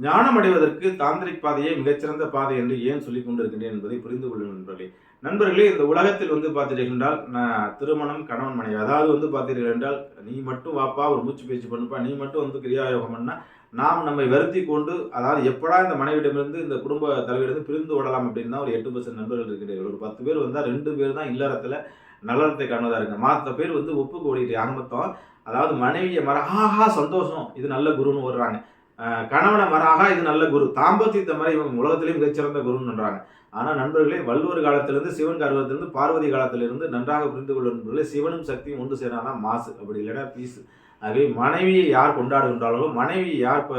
ஞானம் அடைவதற்கு தாந்திரிக் பாதையே மிகச்சிறந்த பாதை என்று ஏன் சொல்லிக் கொண்டிருக்கின்றேன் என்பதை புரிந்து கொள்ளும் நண்பர்களே. நண்பர்களே இந்த உலகத்தில் வந்து பார்த்தீர்கள் என்றால் நான் திருமணம் கணவன் மனைவி அதாவது வந்து பார்த்தீர்கள் என்றால் நீ மட்டும் வாப்பா ஒரு மூச்சு பேச்சு பண்ணுப்பா நீ மட்டும் வந்து கிரியாயோகம் பண்ணா நாம் நம்மை வருத்தி கொண்டு அதாவது எப்படா இந்த மனைவிடமிருந்து இந்த குடும்ப தலைவரிடமிருந்து பிரிந்து ஓடலாம் அப்படின்னு தான் ஒரு எட்டு பர்சன்ட் நண்பர்கள் இருக்கிறீர்கள் ஒரு பத்து பேர் வந்தால் ரெண்டு பேர் தான் இல்லறத்தில் நல்லறத்தை காணுவதாக இருக்கு மற்ற பேர் வந்து ஒப்புக்கு ஓடிட்டு ஆக அதாவது மனைவியை மர ஆஹா சந்தோஷம் இது நல்ல குருன்னு ஓடுறாங்க. கணவனை மராகா இது நல்ல குரு. தாம்பத்தியத்தை மாதிரி இவங்க உலகத்திலே மிகச்சிறந்த குருன்னுன்றாங்க ஆனால் நண்பர்களே வள்ளுவர் காலத்திலிருந்து சிவன் கருவத்திலிருந்து பார்வதி காலத்திலிருந்து நன்றாக புரிந்து கொள்ளும் நண்பர்களே சிவனும் சக்தியும் ஒன்று சேரானா மாசு. அப்படி இல்லைன்னா பீஸு ஆகவே மனைவியை யார் கொண்டாடுகின்றார்களோ மனைவியை யார் இப்போ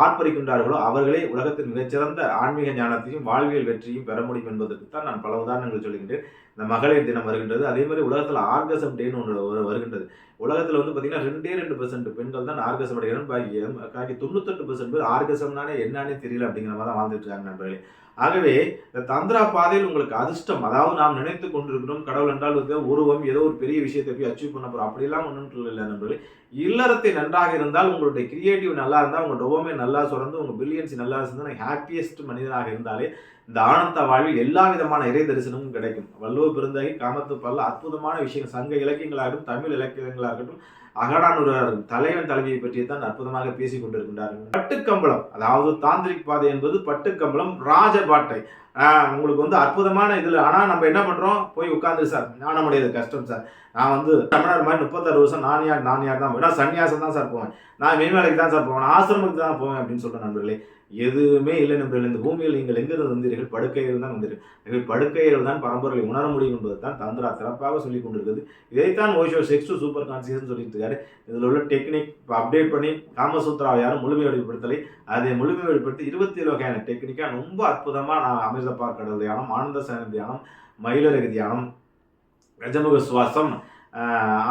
ஆர்ப்பரிக்கின்றார்களோ அவர்களே உலகத்தின் மிகச்சிறந்த ஆன்மீக ஞானத்தையும் வாழ்வியல் வெற்றியும் பெற முடியும் என்பதற்கு தான் நான் பல உதாரணங்கள் சொல்கின்றேன். இந்த மகளிர் தினம் வருகின்றது. அதே மாதிரி உலகத்தில் ஆர்கசம் டேன்னு ஒன்று வரு- வருகின்றது. உலகத்தில் வந்து பார்த்தீங்கன்னா ரெண்டே ரெண்டு பர்சன்ட் பெண்கள் தான் ஆர்கசம் அடைகிறாங்க. பாக்கி பாக்கி தொண்ணூத்தெட்டு பர்சன்ட் பேர் ஆர்கசம்னானே என்னன்னே தெரியல அப்படிங்கிற மாதிரி தான் வாழ்ந்துட்டு இருக்காங்க நண்பர்களே. ஆகவே இந்த தந்திரா பாதையில் உங்களுக்கு அதிர்ஷ்டம் அதாவது நாம் நினைத்து கொண்டிருக்கிறோம் கடவுள் என்றால் வந்து உருவம் ஏதோ ஒரு பெரிய விஷயத்தை போய் அச்சீவ் பண்ண போகிறோம் அப்படிலாம் ஒன்றும் இல்லை நண்பர்களே. இல்லறத்தை நன்றாக இருந்தால் உங்களுடைய கிரியேட்டிவ் நல்லா இருந்தால் உங்கள் டொபோமே நல்லா சுரந்து உங்கள் பில்லியன்ஸ் நல்லா இருந்தால் ஹாப்பியஸ்ட் மனிதனாக இருந்தாலே இந்த ஆனந்த வாழ்வில் எல்லா விதமான இறை தரிசனமும் கிடைக்கும். வள்ளுவ பிறந்தாகி காமத்து பல்ல அற்புதமான விஷயங்கள். சங்க இலக்கியங்களாகட்டும் தமிழ் இலக்கியங்களாகட்டும் அகடானூர் தலைவன் தலைவியை பற்றி தான் அற்புதமாக பேசிக் கொண்டிருக்கின்றார்கள். பட்டுக்கம்பளம் அதாவது தாந்திரிக் பாதை என்பது பட்டுக்கம்பளம் ராஜபாட்டை உங்களுக்கு வந்து அற்புதமான இதில் ஆனால் நம்ம என்ன பண்ணுறோம் போய் உட்காந்து சார் ஞானம் அடையாது கஷ்டம் சார். நான் வந்து தமிழர் மாதிரி முப்பத்தாறு வருஷம் நான் யார் நான் யார் தான் போவேன். சன்னியாசம் தான் சார் போவேன். நான் மேல்மலைக்கு தான் சார் போவேன். ஆசிரமத்துக்கு தான் போவேன் அப்படின்னு சொல்கிறேன் நண்பர்களே. எதுவுமே இல்லை நண்பர்கள். இந்த பூமியில் நீங்கள் எங்கிருந்து வந்தீர்கள்? படுக்கையில் தான் வந்தீர்கள் எனவே படுக்கையில் தான் பரம்பொருளை உணர முடியும் என்பது தான் தந்திரா சிறப்பாக சொல்லி கொண்டிருக்குது இதைத்தான் Osho sex to super conscious சொல்லிட்டு இருக்காரு. இதில் உள்ள டெக்னிக் அப்டேட் பண்ணி காமசூத்ராவை யாரும் முழுமை வெளிப்படுத்தலை. அதை முழுமை வெளிப்படுத்தி இருபத்தி ஏழு வகையான டெக்னிக்காக ரொம்ப அற்புதமாக நான் அமிர்த பார்க்கடல் தியானம் ஆனந்த சேன தியானம் மயிலரகு தியானம் கஜமுக சுவாசம்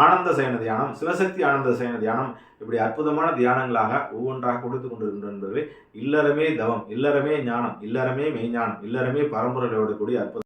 ஆனந்த சயன தியானம் சிவசக்தி ஆனந்த சயன தியானம் இப்படி அற்புதமான தியானங்களாக ஒவ்வொன்றாக கொடுத்து கொண்டிருக்கின்ற என்பது இல்லறமே தவம் இல்லறமே ஞானம் இல்லறமே மெய்ஞானம் இல்லறமே பரம்பரையோடு கூடிய அற்புதம்.